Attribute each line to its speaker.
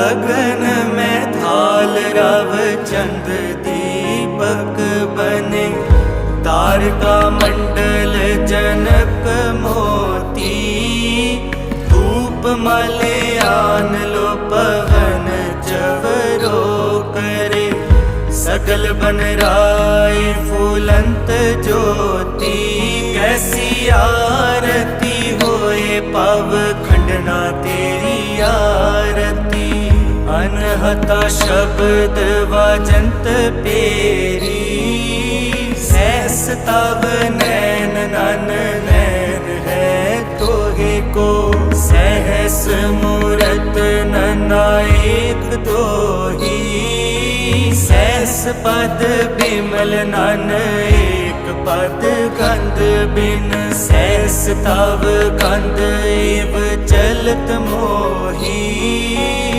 Speaker 1: ਗगन ਮੈਂ ਥਾਲ ਰਵ ਚੰਦ ਦੀਪਕ ਬਨੇ। ਤਾਰਕਾ ਮੰਡਲ ਜਨਕ ਮੋਤੀ। ਧੂਪ ਮਲਿਆਨ ਲੋ ਪਵਨ ਜਵਰੋ ਕਰੇ ਸਕਲ ਬਨ ਰਾਏ ਫੁਲੰਤ ਜੋਤੀ। ਕੈਸੀ ਆਰਤੀ ਹੋਏ ਪਵ ਖੰਡਨਾ ਤੇ अनहता शब्द वाजंत पेरी सहस तव नैन नन नैन है तोहे को सहस मूरत ननायक तोही सहस पद बिमल नन एक पद गंध बिन सहस तव गंध एव चलत मोही